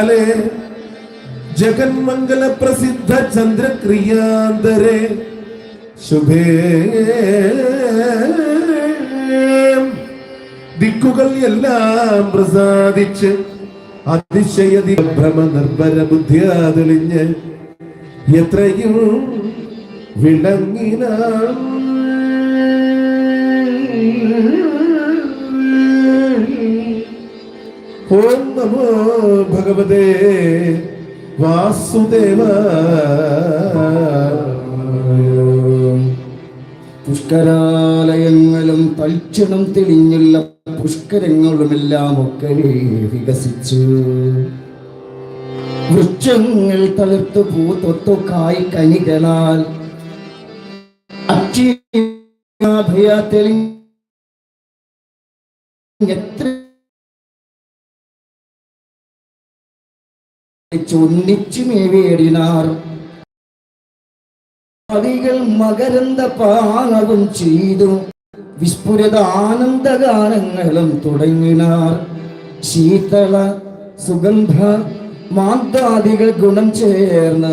കാലേ ജഗന്മംഗല പ്രസിദ്ധ ചന്ദ്രക്രിയാന്തരെ ശുഭേ. ദിക്കുകൾ എല്ലാം പ്രസാദിച്ച് അതിശയതി ഭ്രമ നിർഭര ബുദ്ധിയാതെളിഞ്ഞ് എത്രയും വിളങ്ങിന ഓം നമോ ഭഗവതേ വാസുദേവ പുഷ്കരാലയങ്ങളും തൽക്ഷണം തെളിഞ്ഞുള്ള പുഷ്കരങ്ങളുമെല്ലാം ഒക്കെ വികസിച്ചു. വൃക്ഷങ്ങൾ തളിർത്ത് പൂത്തൊത്തൊക്കായി കായ് കനികളാൽ അക്ഷയ തെളിഞ്ഞ ഒന്നിച്ചു മേവേടിനാർ. കവികൾ മകരന്ത പാനവും ചെയ്തു. വിസ്ഫുരിത ആനന്ദഗാനങ്ങളും തുടങ്ങിനാർ. ശീതള സുഗന്ധ മാന്താദികൾ ഗുണം ചേർന്ന്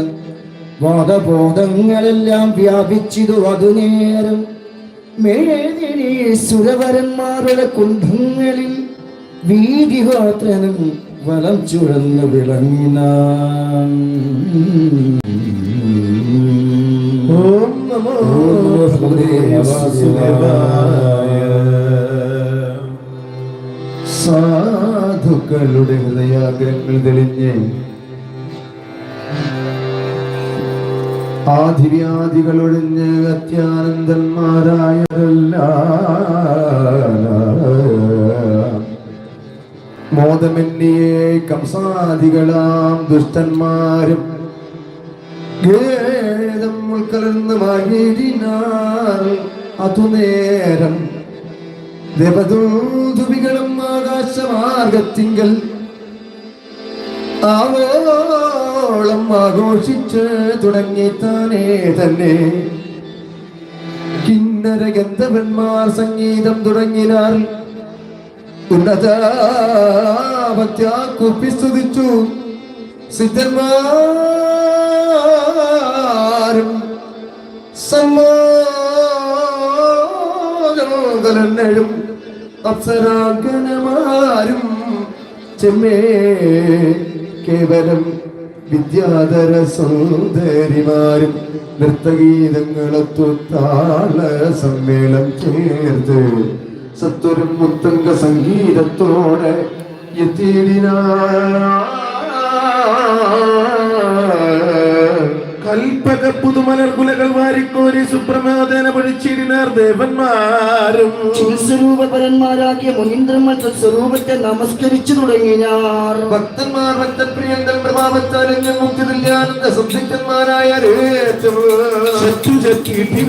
വാദബോധങ്ങളെല്ലാം വ്യാപിച്ചിതു അതുനേരം മേദിനി സുരവരന്മാരുടെ കുംഭങ്ങളിൽ വീതിഗോത്രനും വലം ചുഴന്നു വിളങ്ങിന. ഓം നമോ സാധുക്കളുടെ ഹൃദയാഗ്രഹങ്ങൾ തെളിഞ്ഞ് ആധിവ്യാധികളൊഴിഞ്ഞ് അത്യാനന്ദന്മാരായതല്ല. മോദമെന്നിയെ കംസാദികളാം ദുഷ്ടന്മാരും. ഖേദം ഉൾക്കലർന്ന് മകിഴിനാൾ അതുനേരം ദേവദൂതുവികളും ആകാശമാർഗത്തിങ്കൽ ആവോളം ആഘോഷിച്ച് തുടങ്ങി താനേ തന്നെ. കിന്നര ഗന്ധവന്മാർ സംഗീതം തുടങ്ങിനാർ ഉന്നതാപത്യാക്കുപ്പി സ്തുതിച്ചു. സിദ്ധന്മാരും സമ്മാനങ്ങളും അപ്സരാഗണമാരും ചെമ്മേ കേവലം വിദ്യാധര സൗന്ദര്യമാരും നൃത്തഗീതങ്ങളൊത്തു താള സമ്മേളം ചേർത്ത് സത്വരം മുത്തംഗ സംഗീതത്തോടെ എത്തിയിടിനാ കൽപ്പക പുതുമലർ കുലകൾ വാരിക്കോരി സുപ്രമാദേന പഠിച്ചിടിനാർ ദേവന്മാരും. സ്വരൂപപരന്മാരാക്കിയ മുനീന്ദ്രന്മാർ സ്വരൂപത്തെ നമസ്കരിച്ചു തുടങ്ങിയാർ ഭക്തന്മാർ ഭക്തപ്രിയന്തൻ പ്രഭാവത്താലും മുക്തിതുല്യാനന്ദ സംസിദ്ധന്മാരായ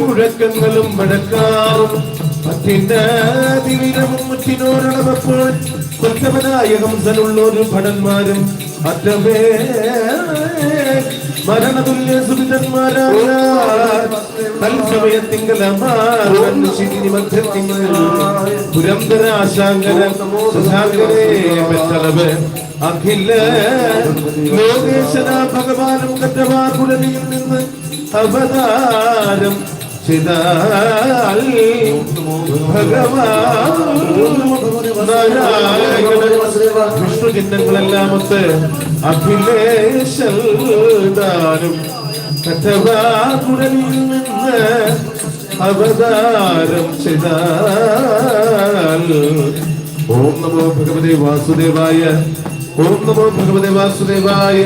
മുഴക്കങ്ങളും മഴക്കാറും അത്യന്താതിവീരവും മുറ്റിനോരളവപ്പോൾ കൊറ്റവനായ ഭടന്മാരും അറ്റവേ മരണതുല്യ സുബിതന്മാരായ തൽസമയത്തിങ്കലമാശിനി മധ്യത്തിങ്കൽ പുരന്തര ആശാങ്കര ശശാങ്കരേ പെറ്റളവ് അഖില ലോകേശന ഭഗവാനും കറ്റവാർപുഴലിയിൽ നിന്ന് അവതാരം. വിഷ്ണു ചിഹ്നങ്ങളെല്ലാം അഭിലേഷാനും കഥവാകുടലിൽ നിന്ന് അവതാരം ചെയ്താൽ ഓം നമോ ഭഗവതി വാസുദേവായ ഓം നമോ ഭഗവതേ വാസുദേവായ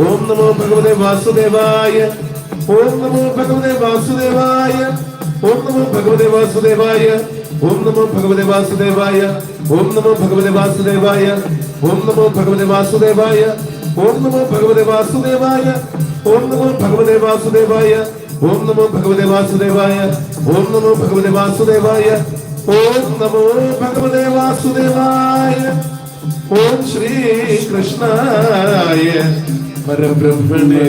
ഓം നമോ ഭഗവതേ വാസുദേവായ ഓം നമോ ഭഗവതേ വാസുദേവായ ഓം നമോ ഭഗവതേ വാസുദേവായ ഓം നമോ ഭഗവതേ വാസുദേവായ ഓം നമോ ഭഗവതേ വാസുദേവായ ഓം നമോ ഭഗവതേ വാസുദേവായ ഓം നമോ ഭഗവതേ വാസുദേവായ ഓം നമോ ഭഗവതേ വാസുദേവായ ഓം നമോ ഭഗവതേ വാസുദേവായ ഓം നമോ ഭഗവതേ വാസുദേവായ ഓം നമോ ഭഗവതേ വാസുദേവായ ഓം ശ്രീ കൃഷ്ണായ പരബ്രഹ്മണേ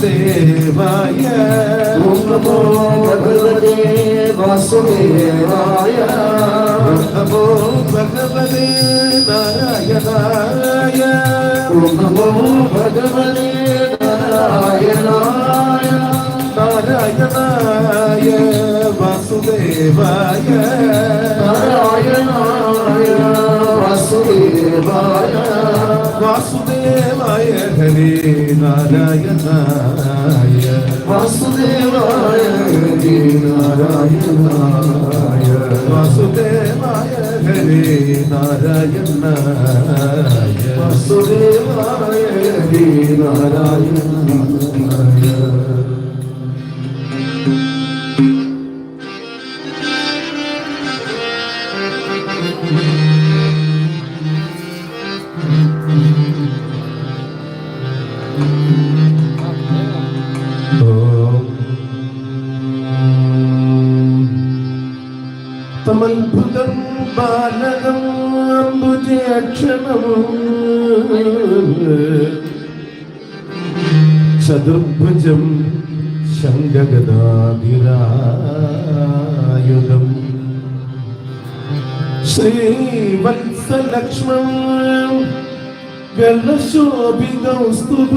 വാസുദേവായ ഓം നമോ ഭഗവതേ വാസുദേവായ ഓം നമോ ഭഗവതേ നാരായണായ ഓം നമോ ഭഗവതേ നാരായണായ നാരായണായ വാസുദേവായ നാരായണായ വാസുദേവായ വാസുദേവായ ഹരേ വാസുദേവായ ഹരി വാസുദേവായ ഹരേ വാസുദേവായ ഹരി തമത്ഭുതം ബാലകം അംബുജക്ഷണവും ചതുർഭുജം ശങ്കഗദാതിരായുധം ശ്രീവത്സലക്ഷ്മം ഗണശോഭിതൗസ്തുഭം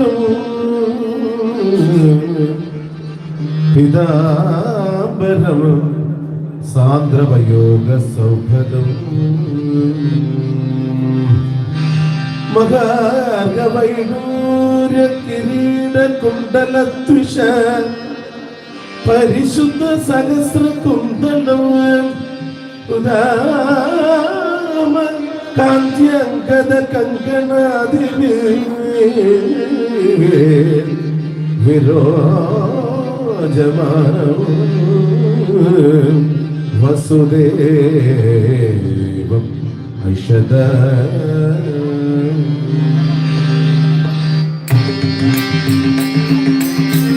പിതാംബരം സാന്ദ്രവയോഗ സൗഭദം മഹാർഗവൈഡൂര്യ കിരീട കുണ്ടലത്വിഷ പരിശുദ്ധ സഹസ്ര കുണ്ടലം ഉദാമ കാന്ത്യങ്കത കങ്കണാതിരി വിരോജമാനവും വസുദേവം ഐഷദ അവതാരമായി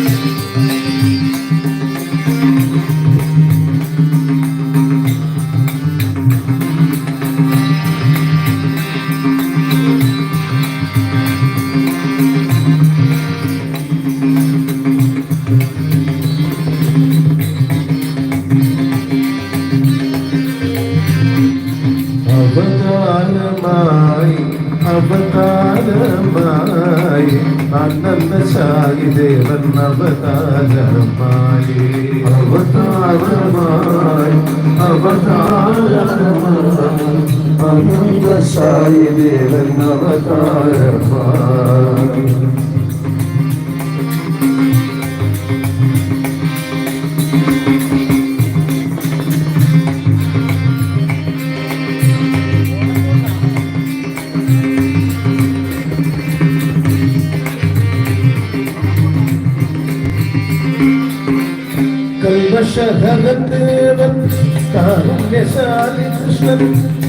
അവതാരമായി അനന്തശായി ദേവൻ അവതാരമായി അവതാരമായി അവതാരമായി അനന്തശായി ദേവൻ അവതാരമായി. കൽവശഹരദേവൻ കാരുണ്യശാലി കൃഷ്ണൻ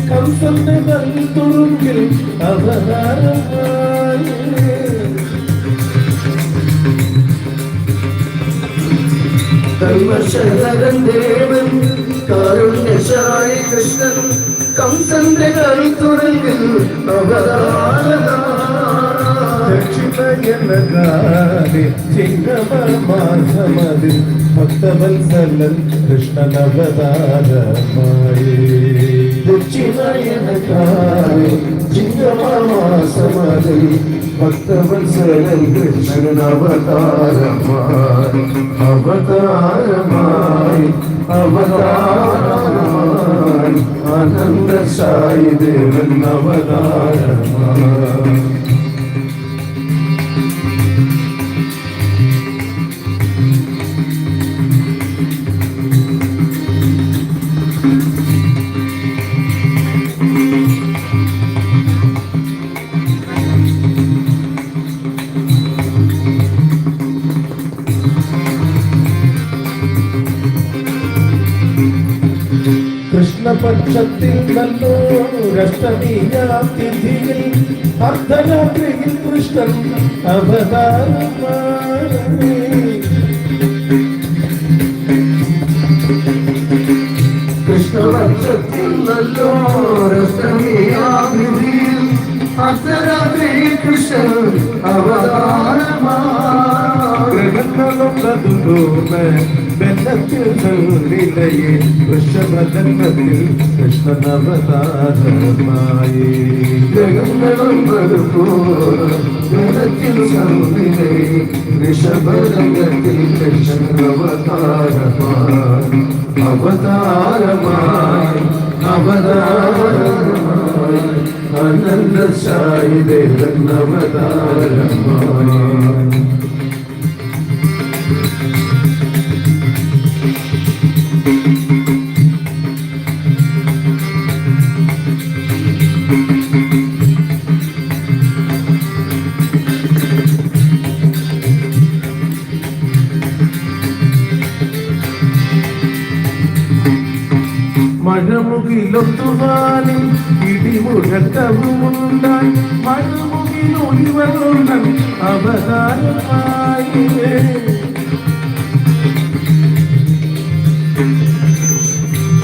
കംസന്റെ തുറുങ്കിൽ അവതാരമായി. കൈവശകരൻ ദേവൻ കൃഷ്ണൻ കംസന്റെ കരുത്തുറങ്കിൽ അവതാരമായി. ദക്ഷിണയനകാരി ചിങ്ങമാസമതിൽ ഭക്തവത്സലൻ കൃഷ്ണനവതാരമായി. ദക്ഷിണയനക്കാരെ ചിങ്ങമാസമതിൽ ഭക്തവത്സരൻ കൃഷ്ണൻ അവതാരമായി അവതാരമായി അവതാരമായി ആനന്ദശായി ദേവൻ അവതാരമായി. കൃഷ്ണപക്ഷത്തിൽ നല്ലൊരഷ്ടമിയാം തിഥിയിൽ അർദ്ധരാത്രിയിൽ കൃഷ്ണൻ അവതാരമായി കൃഷ്ണപക്ഷത്തിൽ നല്ലോരഷ്ടമിയാതിഥിയിൽ അർദ്ധരാത്രി കൃഷ്ണൻ അവതാരമായി ഗ്രഹങ്ങളുള്ളതുപോലെ ബന്ധത്തിൽ നിലയെ വൃഷഭജന്മത്തിൽ കൃഷ്ണനവതാരമായി ജഗങ്ങളും ജഗത്തിൽ സൗദിനെ ഋഷഭരംഗത്തിൽ കൃഷ്ണവതാരമായി അവതാരമായി അവതാരമായി അനന്ത സായി മഴമുകിലൊത്തുവാനും ഇടിമുഴക്കവുമുണ്ടായി. മഴമുകിലൊളിവരുള്ളൻ അവതാരമായി.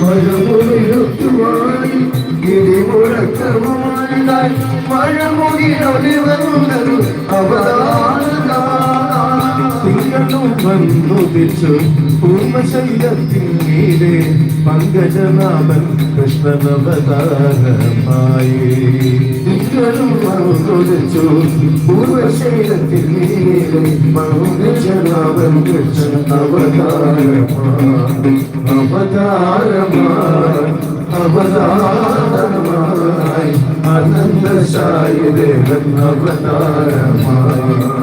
മഴമുകിലൊത്തുവാനും ഇടിമുഴക്കവുമുണ്ടായി. മഴമുകിലൊലിവരുന്നൊരു അവതാരമായി. വന്നുദിച്ചു. പൂർണശൈലത്തിൻ മീതെ പങ്കജനാഭൻ കൃഷ്ണനവതാരമായി. പൂർവശൈലത്തിൽ നീലെ മൗനജനാവൻ കൃഷ്ണൻ അവതാരമായി അവതാരമായി അവതാരമായി അനന്തശായി ദേവൻ അവതാരമായി.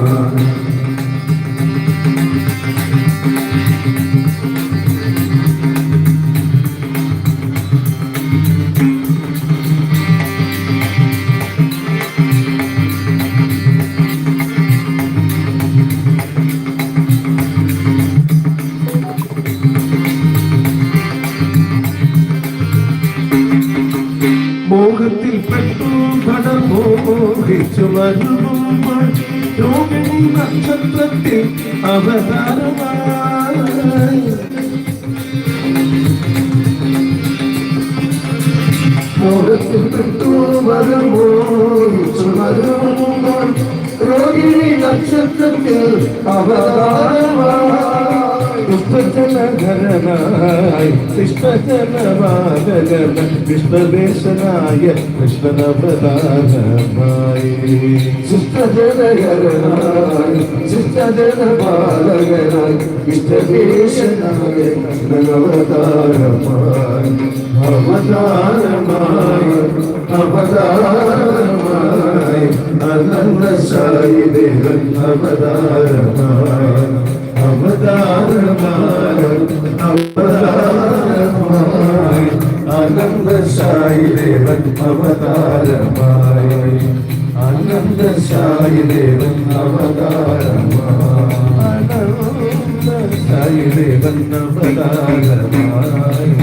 മോഹിച്ചു മരുമ്പോൾ രോഹിണി നക്ഷത്രത്തിൽ അവതാരമായി മോഹത്തിൽപ്പെട്ടു വരുമോ ചുമരുമ്പോൾ രോഹിണി നക്ഷത്രത്തിൽ അവതാരമായി. പുഷ്പജനധരനായി കൃഷ്ണജനവാദകന കൃഷ്ണദേശനായ കൃഷ്ണനവതാരമായി. ശിഷ്ടജനകരനായി ശിഷ്ടജനപാലകനായി ഇഷ്ടദേശനായ അവതാരമായി അവതാരമായി അവതാരമായി അനന്ത സായി ദേവൻ അവതാരമായി അവതാരമായി. അവതാരമായി അനന്ത സായി ദേവൻ അവതാരമായി. അനന്ത സായി ദേവൻ അവതാരമായി സായി ദേവൻ അവതാരമായി.